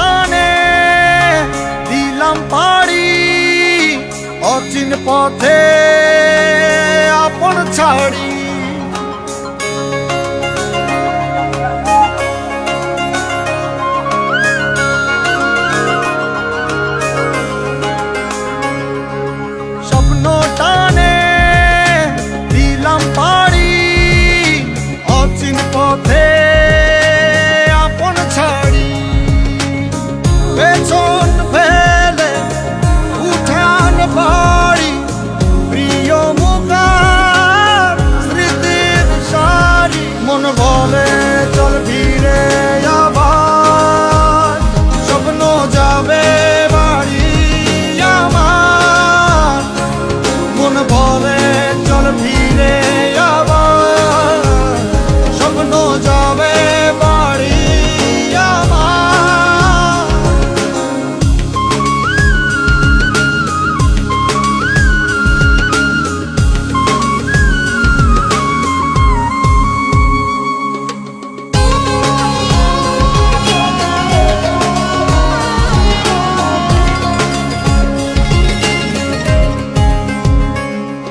স্থানে দিলাম পাড়ি অচিন পথে আপন ছাড়ি।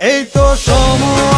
এই তো সময়